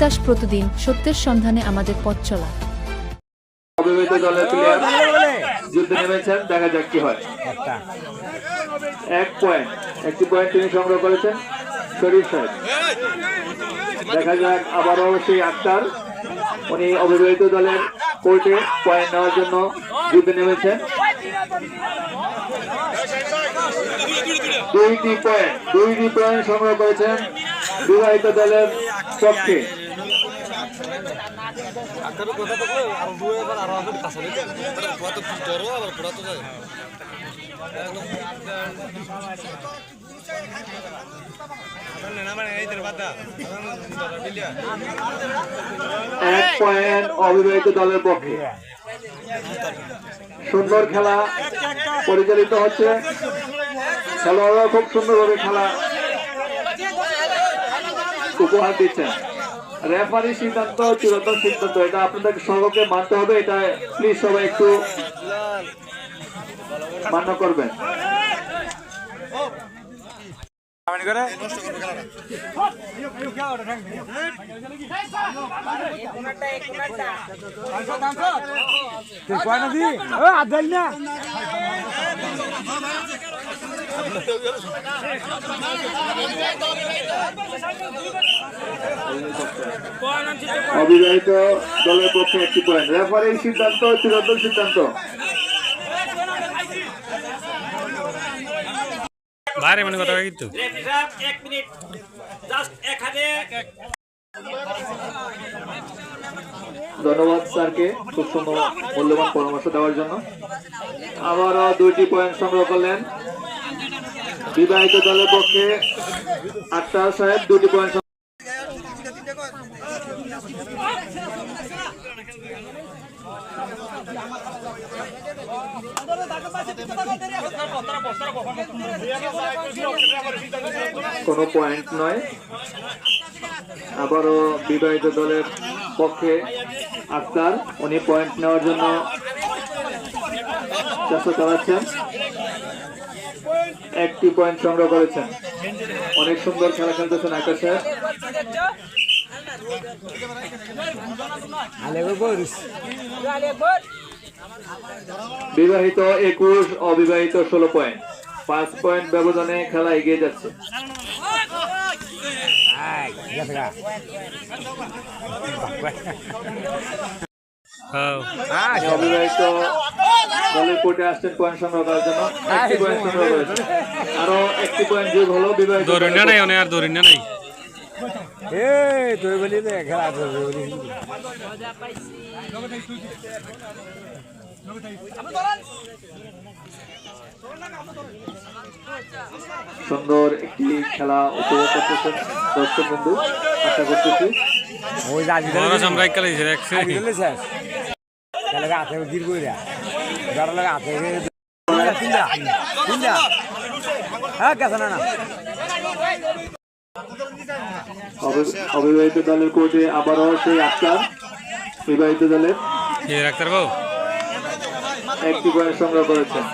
দাস প্রতিদিন সত্যের সন্ধানে আমাদের পথ চলা। অবিবাহিত দলের প্লেয়ার যুদ্ধে নেমেছেন দেখা যাক কি হয়। এক পয়েন্ট। একটি পয়েন্ট তিনি সংগ্রহ করেছেন শরীফ সাহেব। দেখা যাক আবারও সেই আক্তার। উনি অবিবাহিত দলের কোর্টে পয়েন্ট নেওয়ার জন্য যুদ্ধে নেমেছেন। দুইটি পয়েন্ট দুইটি পয়েন্ট সংগ্রহ করেছেন বিবাহিত দলের পক্ষে। এক পয়েন্ট অবিবাহিত দলের পক্ষে। সুন্দর খেলা পরিচালিত হচ্ছে। খেলোয়াড়রা খুব সুন্দরভাবে খেলা উপহার দিচ্ছেন। রেফারি সিদ্ধান্ত চিরতর সিদ্ধান্ত এটা আপনাদের সর্বকে মানতে হবে এটা প্লিজ সবাই একটু মান্য করবেন অবিবাহিত দলের পক্ষে একটি পয়েন্ট রেফারির সিদ্ধান্ত চিরন্তন সিদ্ধান্ত। বাইরে মানে কথা কিন্তু এক মিনিট জাস্ট এক ধন্যবাদ স্যারকে খুব সুন্দর মূল্যবান পরামর্শ দেওয়ার জন্য। আবারও দুইটি পয়েন্ট সংগ্রহ করলেন। বিবাহিত দলের পক্ষে আক্তার সাহেব দুটি পয়েন্ট কোনো পয়েন্ট নয়। আবারও বিবাহিত দলের পক্ষে আক্তার, উনি পয়েন্ট নেওয়ার জন্য চেষ্টা চালাচ্ছেন। একটি পয়েন্ট সংগ্রহ করেছেন। অনেক সুন্দর খেলা খেলতেছেন আকাশ বিবাহিত একুশ, অবিবাহিত ষোলো পয়েন্ট পাঁচ পয়েন্ট ব্যবধানে খেলা এগিয়ে যাচ্ছে। অবিবাহিত দলের কোর্টে আসছেন পয়েন্ট সংগ্রহ করার জন্য। একটি পয়েন্ট সংগ্রহ করেছেন। আরও একটি পয়েন্ট যোগ হলো বিবাহিত দরিন্না নাই অনেক আর দরিন্না নাই এই তুই বলি খেলা সুন্দর একটি খেলা উপভোগ করতেছেন দর্শক বন্ধু আশা করতেছি। ওই বড় আমরা একালে গির তিনটা তিনটা। হ্যাঁ গেছে না না। অবিবাহিত দলের কোচে আবারও সেই আক্তার। বিবাহিত দলের বাবু? একটি পয়েন্ট সংগ্রহ করেছেন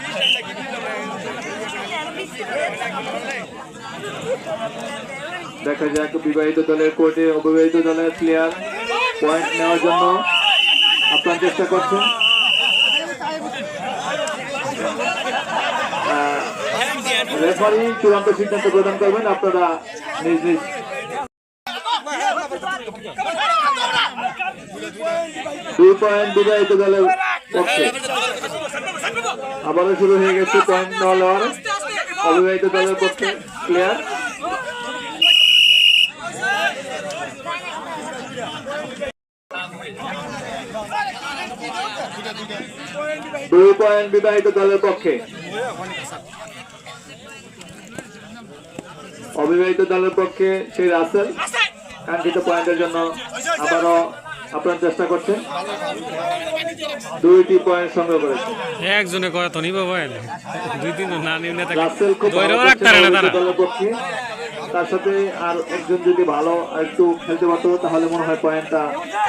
দেখা যাক বিবাহিত দলের কোর্টে অবিবাহিত দলের প্লেয়ার পয়েন্ট নেওয়ার জন্য আপনার চেষ্টা করছেন? রেফারি চূড়ান্ত সিদ্ধান্ত প্রদান করবেন, আপনারা নিজ নিজ দুই পয়েন্ট দলের পক্ষে। আবারও শুরু হয়ে গেছে পয়েন্ট লওয়ার অবিবাহিত দলের পক্ষে প্লেয়ার দুই পয়েন্ট বিবাহিত দলের পক্ষে। অবিবাহিত দলের পক্ষে সেই রাসেল কাঙ্ক্ষিত পয়েন্টের জন্য আবারও আপনার চেষ্টা করছেন। দুইটি পয়েন্ট সংগ্রহ করেছে একজনে কয় তো নিব ভাই দুই তিন না নিলে রাসেল খুব দলের পক্ষে। তার সাথে আর একজন যদি ভালো একটু খেলতে পারতো, তাহলে মনে হয় পয়েন্টটা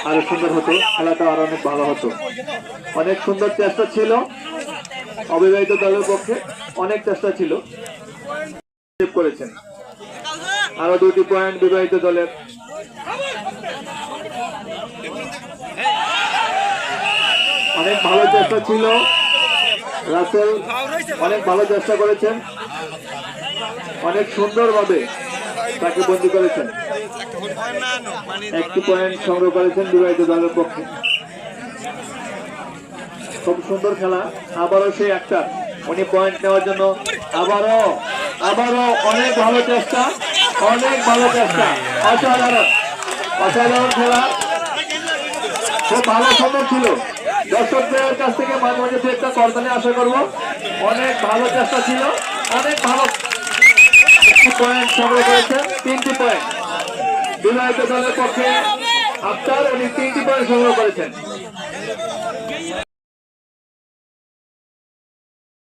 আরও সুন্দর হতো, খেলাটা আরও অনেক ভালো হতো। অনেক সুন্দর চেষ্টা ছিল, অবিবাহিত দলের পক্ষে অনেক চেষ্টা ছিল। করেছেন। আরও দুটি পয়েন্ট বিবাহিত দলের। অনেক ভালো চেষ্টা ছিল। রাসেল অনেক ভালো চেষ্টা করেছেন। অনেক সুন্দরভাবে তাকে বন্দী করেছেন? একটি পয়েন্ট সংগ্রহ করেছেন বিবাহিত দলের পক্ষে। খুব সুন্দর খেলা। আবারও সেই একটা উনি পয়েন্ট নেওয়ার জন্য আবারও আবারও অনেক ভালো চেষ্টা, অনেক ভালো চেষ্টা। অসাধারণ। অসাধারণ খেলা। খুব ভালো সময় ছিল। দর্শকদের কাছ থেকে মাঝে মাঝে একটা করদানে আশা করব। অনেক ভালো চেষ্টা ছিল। অনেক ভালো একটি পয়েন্ট সংগ্রহ করেছেন। তিনটি পয়েন্ট বিবাহিত দলের পক্ষে আফতার উনি তিনটি পয়েন্ট সংগ্রহ করেছেন।